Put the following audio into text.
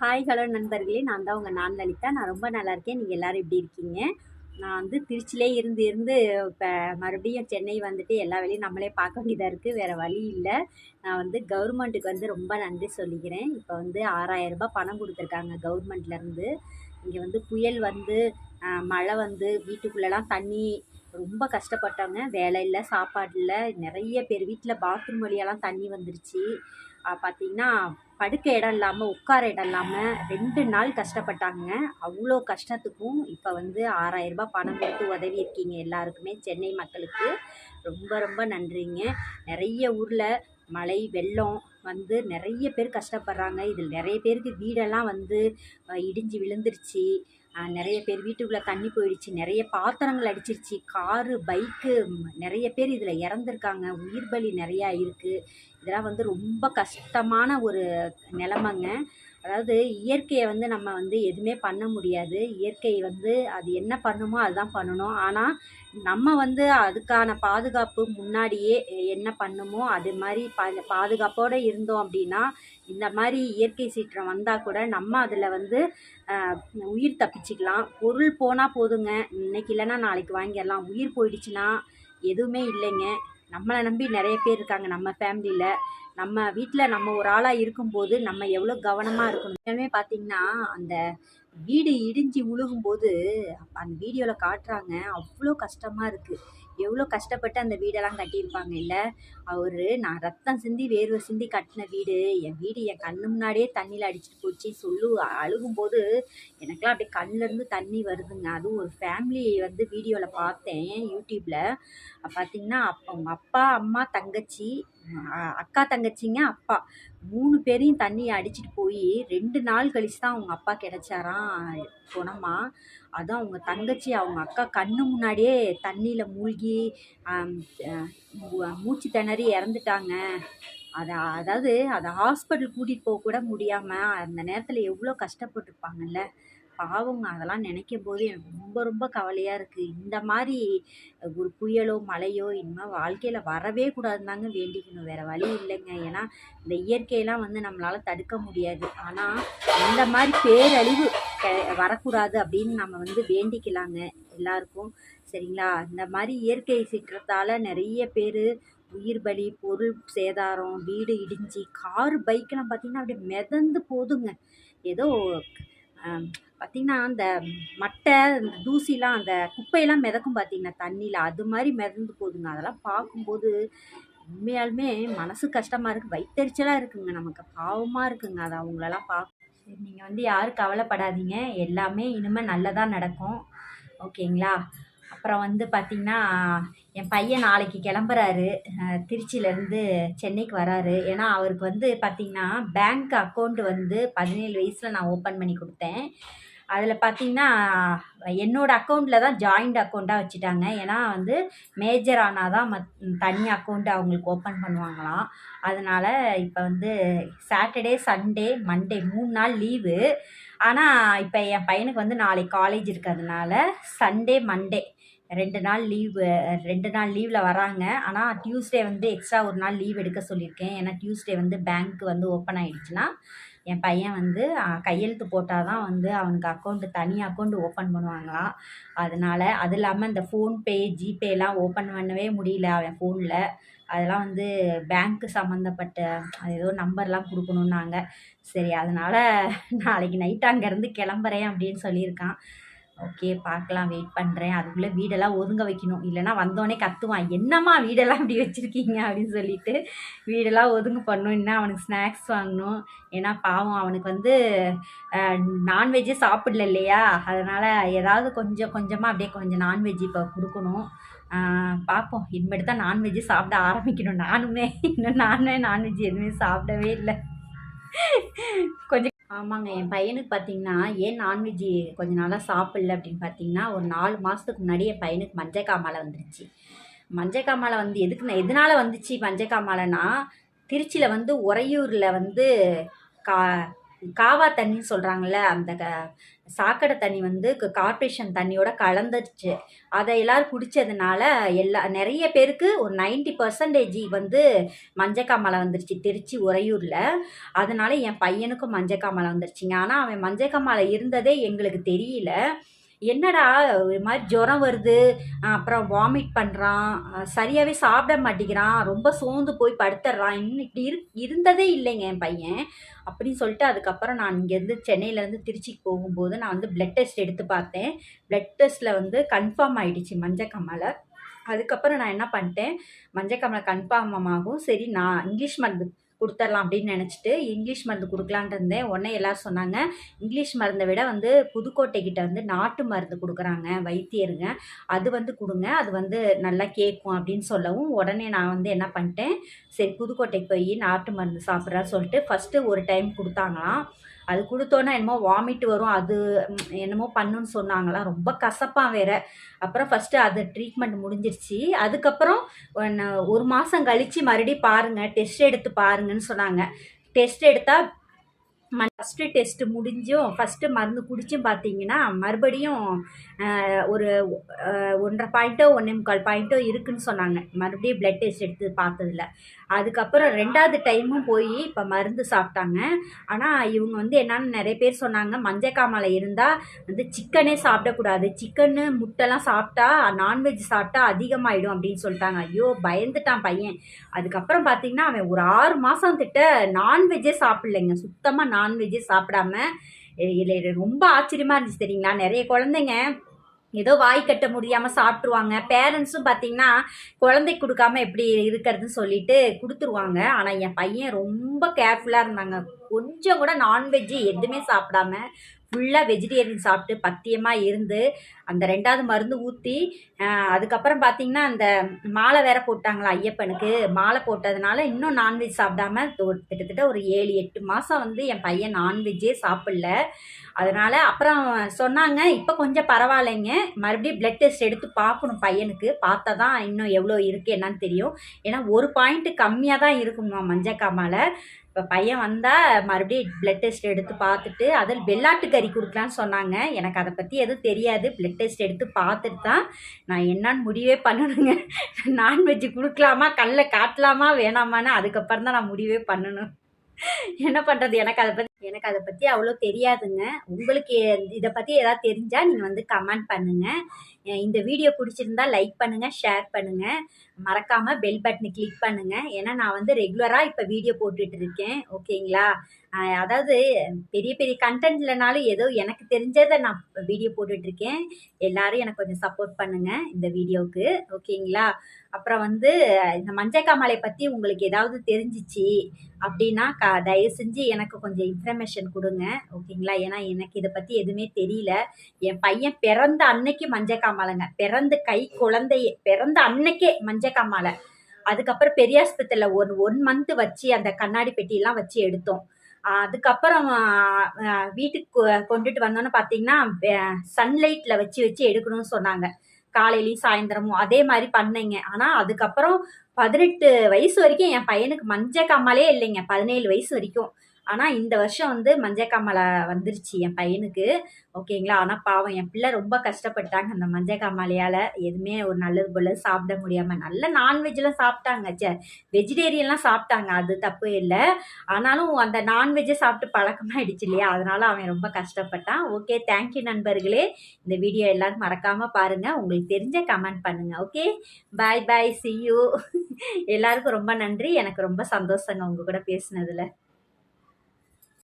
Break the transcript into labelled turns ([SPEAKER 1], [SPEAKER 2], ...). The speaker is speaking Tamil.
[SPEAKER 1] ஹாய் ஹலோ நண்பர்களே. நான் தான் உங்கள் நான் லலிதா. நான் ரொம்ப நல்லா இருக்கேன். நீங்கள் எல்லோரும் எப்படி இருக்கீங்க? நான் வந்து திருச்சிலே இருந்து இருந்து இப்போ மறுபடியும் சென்னை வந்துட்டு எல்லா வேலையும் நம்மளே பார்க்க வேண்டியதாக இருக்குது வேறு வழி இல்லை. நான் வந்து கவர்மெண்ட்டுக்கு வந்து ரொம்ப நன்றி சொல்லிக்கிறேன். இப்போ வந்து ஆறாயிரரூபா பணம் கொடுத்துருக்காங்க கவர்மெண்ட்லேருந்து இங்கே வந்து புயல் வந்து மழை வந்து வீட்டுக்குள்ளெல்லாம் தண்ணி ரொம்ப கஷ்டப்பட்டாங்க. வேலை இல்லை சாப்பாடு இல்லை. நிறைய பேர் வீட்டில் பாத்ரூம் வழியெல்லாம் தண்ணி வந்துருச்சு. பார்த்தீங்கன்னா படுக்க இடம் இல்லாமல் உட்கார இடம் இல்லாமல் ரெண்டு நாள் கஷ்டப்பட்டாங்க அவ்வளோ கஷ்டத்துக்கும் இப்போ வந்து ஆறாயிரம் ரூபாய் பணம் கொடுத்து உதவி இருக்கீங்க எல்லாருக்குமே. சென்னை மக்களுக்கு ரொம்ப ரொம்ப நன்றிங்க. நிறைய ஊரில் மழை வெள்ளம் வந்து நிறைய பேர் கஷ்டப்படுறாங்க. இதில் நிறைய பேருக்கு வீடெல்லாம் வந்து இடிஞ்சு விழுந்துருச்சு. நிறைய பேர் வீட்டுக்குள்ளே தண்ணி போயிடுச்சு நிறைய பாத்திரங்கள் அடிச்சிருச்சு காரு பைக்கு நிறைய பேர் இதில் இறந்துருக்காங்க உயிர் பலி நிறையா இருக்குது இதெல்லாம் வந்து ரொம்ப கஷ்டமான ஒரு நிலமைங்க. அதாவது இயற்கையை வந்து நம்ம வந்து எதுவுமே பண்ண முடியாது. இயற்கை வந்து அது என்ன பண்ணுமோ அதுதான் பண்ணணும். ஆனால் நம்ம வந்து அதுக்கான பாதுகாப்பு முன்னாடியே என்ன பண்ணுமோ அது மாதிரி பா பாதுகாப்போடு இருந்தோம் அப்படின்னா இந்த மாதிரி இயற்கை சீற்றம் வந்தால் கூட நம்ம அதில் வந்து உயிர் தப்பிச்சிக்கலாம். பொருள் போனால் போதுங்க. இன்னைக்கு இல்லைன்னா நாளைக்கு வாங்கிடலாம். உயிர் போயிடுச்சுன்னா எதுவுமே இல்லைங்க. நம்மளை நம்பி நிறைய பேர் இருக்காங்க நம்ம ஃபேமிலியில் நம்ம வீட்டில் நம்ம ஒரு ஆளாக இருக்கும்போது நம்ம எவ்வளோ கவனமாக இருக்கணும். உண்மையாலுமே பார்த்தீங்கன்னா அந்த வீடு இடிஞ்சு உழுகும்போது அந்த வீடியோவில் காட்டுறாங்க அவ்வளோ கஷ்டமாக இருக்குது எவ்வளோ கஷ்டப்பட்டு அந்த வீடெல்லாம் கட்டியிருப்பாங்க இல்லை? அவர் நான் ரத்தம் சிந்தி வேர்வை சிந்தி கட்டின வீடு. என் வீடு என் கண்ணு முன்னாடியே தண்ணியில் அடிச்சிட்டு போச்சு. சொல்லு அழுகும்போது எனக்கெல்லாம் அப்படியே கண்ணிலேருந்து தண்ணி வருதுங்க. அதுவும் ஒரு ஃபேமிலி வந்து வீடியோவில் பார்த்தேன் யூடியூப்பில் பார்த்தீங்கன்னா அப்போ அவங்க அப்பா அம்மா தங்கச்சி அக்கா தங்கச்சிங்க அப்பா. மூணு பேரையும் தண்ணி அடிச்சிட்டு போய் ரெண்டு நாள் கழிச்சு தான் அவங்க அப்பா கிடைச்சாராம் குணமா. அதுவும் அவங்க தங்கச்சி அவங்க அக்கா கண்ணு முன்னாடியே தண்ணியில் மூழ்கி மூச்சு திணறி இறந்துட்டாங்க. அதை அதாவது அதை ஹாஸ்பிட்டல் கூட்டிகிட்டு போக கூட முடியாமல் அந்த நேரத்தில் எவ்வளோ கஷ்டப்பட்டிருப்பாங்கல்ல. பாவங்க அதெல்லாம் நினைக்கும் போது எனக்கு ரொம்ப ரொம்ப கவலையாக இருக்குது இந்த மாதிரி ஒரு புயலோ மழையோ இனிமேல் வாழ்க்கையில் வரவே கூடாதுன்னு தாங்க வேண்டிக்கணும். வேறு வழி இல்லைங்க. ஏன்னா இந்த இயற்கையெல்லாம் வந்து நம்மளால் தடுக்க முடியாது. ஆனால் இந்த மாதிரி பேரழிவு வரக்கூடாது அப்படின்னு நம்ம வந்து வேண்டிக்கலாங்க. எல்லாருக்கும். சரிங்களா? இந்த மாதிரி இயற்கை சீற்றத்தால் நிறைய பேர் உயிர் பலி பொருள் சேதாரம் வீடு இடிஞ்சு காரு பைக்கெல்லாம் பார்த்திங்கன்னா அப்படியே மிதந்து போதுங்க. ஏதோ பார்த்திங்கன்னா அந்த மட்டை இந்த தூசிலாம் அந்த குப்பையெல்லாம் மிதக்கும் பார்த்தீங்கன்னா தண்ணியில் அது மாதிரி மிதந்து போகுதுங்க அதெல்லாம் பார்க்கும்போது உண்மையாலுமே மனசு கஷ்டமாக இருக்குது வயிற்றெரிச்சலாக இருக்குங்க நமக்கு பாவமாக இருக்குங்க அதை அவங்களெல்லாம் பார்க்க. நீங்கள் வந்து யாரும் கவலைப்படாதீங்க எல்லாமே இனிமேல் நல்லதாக நடக்கும். ஓகேங்களா? அப்புறம் வந்து பார்த்திங்கன்னா என் பையன் நாளைக்கு கிளம்புறாரு. திருச்சியிலேருந்து சென்னைக்கு வராரு. ஏன்னா அவருக்கு வந்து பார்த்திங்கன்னா பேங்க் அக்கௌண்ட் வந்து பதினேழு வயசில் நான் ஓப்பன் பண்ணி கொடுத்தேன். அதில் பார்த்திங்கன்னா என்னோட அக்கௌண்ட்டில் தான் ஜாயிண்ட் அக்கௌண்ட்டாக வச்சுட்டாங்க. ஏன்னா வந்து மேஜர் ஆனால் தான் மத் தனி அக்கௌண்ட் அவங்களுக்கு ஓப்பன் பண்ணுவாங்களாம். அதனால் இப்போ வந்து சாட்டர்டே சண்டே மண்டே மூணு நாள் லீவு ஆனால் இப்போ என் பையனுக்கு வந்து நாளைக்கு காலேஜ் இருக்கிறதுனால சண்டே மண்டே ரெண்டு நாள் லீவு ரெண்டு நாள் லீவில் வராங்க. ஆனால் டியூஸ்டே வந்து எக்ஸ்ட்ரா ஒரு நாள் லீவ் எடுக்க சொல்லியிருக்கேன். ஏன்னா டியூஸ்டே வந்து பேங்க் வந்து ஓப்பன் ஆகிடுச்சுன்னா என் பையன் வந்து கையெழுத்து போட்டால் தான் வந்து அவனுக்கு அக்கௌண்ட்டு தனி அக்கௌண்ட்டு ஓப்பன் பண்ணுவாங்களாம் அதனால் அது இல்லாமல் இந்த ஃபோன்பே ஜிபேலாம் ஓப்பன் பண்ணவே முடியல அவன் ஃபோனில் அதெல்லாம் வந்து பேங்க்கு சம்மந்தப்பட்ட அது ஏதோ நம்பர்லாம் கொடுக்கணுன்னாங்க சரி அதனால் நாளைக்கு நைட்டு அங்கேருந்து கிளம்புறேன் அப்படின்னு சொல்லியிருக்கான். ஓகே பார்க்கலாம் வெயிட் பண்ணுறேன் அதுக்குள்ளே வீடெல்லாம் ஒதுங்க வைக்கணும். இல்லைன்னா வந்தோடனே கத்துவான். என்னம்மா வீடெல்லாம் இப்படி வச்சுருக்கீங்க? அப்படின்னு சொல்லிட்டு வீடெல்லாம் ஒதுங்க பண்ணணும் இன்னும் அவனுக்கு ஸ்நாக்ஸ் வாங்கணும். ஏன்னா பாவம் அவனுக்கு வந்து நான்வெஜ்ஜே சாப்பிடல இல்லையா? அதனால் ஏதாவது கொஞ்சம் கொஞ்சமாக அப்படியே கொஞ்சம் நான்வெஜ் இப்போ கொடுக்கணும். பார்ப்போம் இனிமேட்டு தான் நான்வெஜ்ஜு சாப்பிட ஆரம்பிக்கணும். நானுமே. இன்னும் நானே நான்வெஜ் எதுவுமே சாப்பிடவே இல்லை. கொஞ்சம் ஆமாங்க என் பையனுக்கு பார்த்தீங்கன்னா ஏன் நான்வெஜ்ஜு கொஞ்ச நாளாக சாப்பிடல அப்படின்னு பார்த்தீங்கன்னா ஒரு நாலு மாதத்துக்கு முன்னாடி என் பையனுக்கு மஞ்சள் காமாலை வந்துருச்சு. மஞ்சள் காமாலை வந்து எதுக்கு எதனால வந்துச்சு மஞ்சள் காமாலைனா திருச்சியில் வந்து உறையூரில் வந்து கா காவா தண்ணின்னு சொல்கிறாங்கல்ல அந்த க சாக்கடை தண்ணி வந்து கார்ப்பரேஷன் தண்ணியோட கலந்துருச்சு. அதை எல்லோரும் குடித்ததுனால எல்லா நிறைய பேருக்கு ஒரு நைன்டி பர்சன்டேஜ் வந்து மஞ்சக்காமலை வந்துருச்சு திருச்சி உறையூரில். அதனால என் பையனுக்கும் மஞ்சக்காமலை வந்துருச்சுங்க. ஆனால் அவன் மஞ்சக்காமலை இருந்ததே எங்களுக்கு தெரியல. என்னடா ஒரு மாதிரி ஜுரம் வருது அப்புறம் வாமிட் பண்ணுறான் சரியாகவே சாப்பிட மாட்டேங்கிறான் ரொம்ப சோர்ந்து போய் படுத்துடுறான் இன்னும் இப்படி இரு இருந்ததே இல்லைங்க என் பையன். அப்படின்னு சொல்லிட்டு அதுக்கப்புறம் நான் இங்கேருந்து சென்னையிலேருந்து திருச்சிக்கு போகும்போது நான் வந்து பிளட் டெஸ்ட் எடுத்து பார்த்தேன். பிளட் டெஸ்ட்டில் வந்து கன்ஃபார்ம் ஆகிடுச்சு மஞ்சக்கமலை அதுக்கப்புறம் நான் என்ன பண்ணிட்டேன்? மஞ்சக்கமலை கன்ஃபார்ம் ஆகும். சரி நான் இங்கிலீஷ் மருந்து கொடுத்துடலாம் அப்படின்னு நினச்சிட்டு இங்கிலீஷ் மருந்து கொடுக்கலான்ட்டு இருந்தேன். உடனே எல்லோரும் சொன்னாங்க இங்கிலீஷ் மருந்தை விட வந்து புதுக்கோட்டை கிட்ட வந்து நாட்டு மருந்து கொடுக்குறாங்க வைத்தியருங்க. அது வந்து கொடுங்க அது வந்து நல்லா கேட்கும் அப்படின்னு சொல்லவும் உடனே நான் வந்து என்ன பண்ணிட்டேன் சரி புதுக்கோட்டைக்கு போய் நாட்டு மருந்து சாப்பிட்றா சொல்லிட்டு ஃபஸ்ட்டு ஒரு டைம் கொடுத்தாங்களாம். அது கொடுத்தோன்னா என்னமோ வாமிட் வரும். அது என்னமோ பண்ணுன்னு சொன்னாங்களாம். ரொம்ப கசப்பாக வேற. அப்புறம் ஃபஸ்ட்டு அது ட்ரீட்மெண்ட் முடிஞ்சிருச்சு. அதுக்கப்புறம் ஒரு மாதம் கழித்து மறுபடியும் பாருங்கள் டெஸ்ட் எடுத்து பாருங்கன்னு சொன்னாங்க. டெஸ்ட் எடுத்தால் ஃபஸ்ட்டு டெஸ்ட்டு முடிஞ்சும் ஃபஸ்ட்டு மருந்து குடிச்சும் பார்த்தீங்கன்னா மறுபடியும் ஒரு ஒன்றரை பாயிண்ட்டோ ஒன்றே முக்கால் பாயிண்ட்டோ இருக்குதுன்னு சொன்னாங்க. மறுபடியும் ப்ளட் டெஸ்ட் எடுத்து பார்த்ததில்ல அதுக்கப்புறம் ரெண்டாவது டைமும் போய் இப்போ மருந்து சாப்பிட்டாங்க. ஆனால் இவங்க வந்து என்னன்னு நிறைய பேர் சொன்னாங்க. மஞ்சக்காமலை இருந்தால் வந்து சிக்கனே சாப்பிடக்கூடாது. சிக்கனு முட்டைலாம் சாப்பிட்டா நான்வெஜ் சாப்பிட்டா அதிகமாகிடும் அப்படின்னு சொல்லிட்டாங்க. ஐயோ பயந்துட்டான் பையன். அதுக்கப்புறம் பார்த்தீங்கன்னா அவன் ஒரு ஆறு மாதம் திட்ட நான்வெஜ்ஜே சாப்பிட்லைங்க. சுத்தமாக நான்வெஜ்ஜே சாப்பிடாம இதில் ரொம்ப ஆச்சரியமாக இருந்துச்சு தெரியுங்களா? நிறைய குழந்தைங்க ஏதோ வாய் கட்ட முடியாமல் சாப்பிட்ருவாங்க பேரண்ட்ஸும் பார்த்தீங்கன்னா குழந்தை கொடுக்காம எப்படி இருக்கிறதுன்னு சொல்லிட்டு கொடுத்துருவாங்க. ஆனால் என் பையன் ரொம்ப கேர்ஃபுல்லாக இருந்தாங்க. கொஞ்சம் கூட நான்வெஜ்ஜு எதுவுமே சாப்பிடாம ஃபுல்லாக வெஜிடேரியன் சாப்பிட்டு பத்தியமாக இருந்து அந்த ரெண்டாவது மருந்து ஊற்றி அதுக்கப்புறம் பார்த்திங்கன்னா அந்த மாலை வேற போட்டாங்களா ஐயப்பனுக்கு. மாலை போட்டதுனால இன்னும் நான்வெஜ் சாப்பிடாம கிட்டத்தட்ட ஒரு ஏழு எட்டு மாதம் வந்து என் பையன் நான்வெஜ்ஜே சாப்பிடல. அதனால் அப்புறம் சொன்னாங்க இப்போ கொஞ்சம் பரவாயில்லைங்க. மறுபடியும் ப்ளட் டெஸ்ட் எடுத்து பார்க்கணும் பையனுக்கு. பார்த்தா தான் இன்னும் எவ்வளோ இருக்குது என்னன்னு தெரியும். ஏன்னா ஒரு பாயிண்ட்டு கம்மியாக தான் இருக்குமா மஞ்சக்காமால் இப்போ பையன் வந்தால் மறுபடியும் ப்ளட் டெஸ்ட் எடுத்து பார்த்துட்டு அதில் வெள்ளாட்டு கறி கொடுக்கலான்னு சொன்னாங்க. எனக்கு அதை பற்றி எதுவும் தெரியாது. பிளட் டெஸ்ட் எடுத்து பார்த்துட்டு தான் நான் என்னான்னு முடிவே பண்ணணுங்க. நான்வெஜ் கொடுக்கலாமா? கல்ல காட்டலாமா? வேணாமான்னு அதுக்கப்புறம் தான் நான் முடிவே பண்ணணும். என்ன பண்ணுறது எனக்கு அதை பற்றி எனக்கு அதை பற்றி அவ்வளோ தெரியாதுங்க. உங்களுக்கு இதை பற்றி ஏதாவது தெரிஞ்சால் நீங்கள் வந்து கமெண்ட் பண்ணுங்கள் இந்த வீடியோ பிடிச்சிருந்தா லைக் பண்ணுங்கள் ஷேர் பண்ணுங்கள் மறக்காமல் பெல் பட்டனை கிளிக் பண்ணுங்கள் ஏன்னா நான் வந்து ரெகுலராக இப்போ வீடியோ போட்டுட்டு இருக்கேன். ஓகேங்களா? அதாவது பெரிய பெரிய கண்டென்ட் இல்லைனாலும் ஏதோ எனக்கு தெரிஞ்சதை நான் வீடியோ போட்டுட்ருக்கேன் எல்லோரும் எனக்கு கொஞ்சம் சப்போர்ட் பண்ணுங்கள் இந்த வீடியோவுக்கு ஓகேங்களா? அப்புறம் வந்து இந்த மஞ்சக்காமலை பற்றி உங்களுக்கு ஏதாவது தெரிஞ்சிச்சு அப்படின்னா க தயவு செஞ்சு எனக்கு கொஞ்சம் இன்ஃபர்மேஷன் கொடுங்க ஓகேங்களா? ஏன்னா எனக்கு இதை பற்றி எதுவுமே தெரியல. என் பையன் பிறந்த அன்னைக்கு மஞ்சக்காமலைங்க. பிறந்து கை குழந்தைய பிறந்த அன்னைக்கே மஞ்சக்காமலை. அதுக்கப்புறம் பெரியாஸ்பத்திரியில் ஒன் ஒன் மந்த்து வச்சு அந்த கண்ணாடி பெட்டியெல்லாம் வச்சு எடுத்தோம். அதுக்கப்புறம் வீட்டுக்கு கொண்டுட்டு வந்தோன்னு பார்த்தீங்கன்னா சன்லைட்டில் வச்சு வச்சு எடுக்கணும்னு சொன்னாங்க. காலையிலையும் சாயந்தரமும் அதே மாதிரி பண்ணேங்க. ஆனால் அதுக்கப்புறம் பதினெட்டு வயசு வரைக்கும் என் பையனுக்கு மஞ்ச இல்லைங்க. பதினேழு வயசு வரைக்கும். ஆனால் இந்த வருஷம் வந்து மஞ்சக்காமலை வந்துருச்சு என் பையனுக்கு. ஓகேங்களா? ஆனால் பாவம் என் பிள்ளை ரொம்ப கஷ்டப்பட்டாங்க அந்த மஞ்சக்காமலையால் எதுவுமே ஒரு நல்லது போல சாப்பிட முடியாமல் நல்ல நான்வெஜ்லாம் சாப்பிட்டாங்க. சே வெஜிடேரியன்லாம் சாப்பிட்டாங்க. அது தப்பு இல்லை. ஆனாலும் அந்த நான்வெஜ்ஜை சாப்பிட்டு பழக்கமாகிடுச்சு இல்லையா? அதனால் அவன் ரொம்ப கஷ்டப்பட்டான். ஓகே தேங்க்யூ நண்பர்களே. இந்த வீடியோ எல்லோரும் மறக்காமல் பாருங்கள் உங்களுக்கு தெரிஞ்ச கமெண்ட் பண்ணுங்கள் okay? Bye bye see you எல்லாருக்கும் ரொம்ப நன்றி. எனக்கு ரொம்ப சந்தோஷங்க உங்கள் கூட பேசினதில்.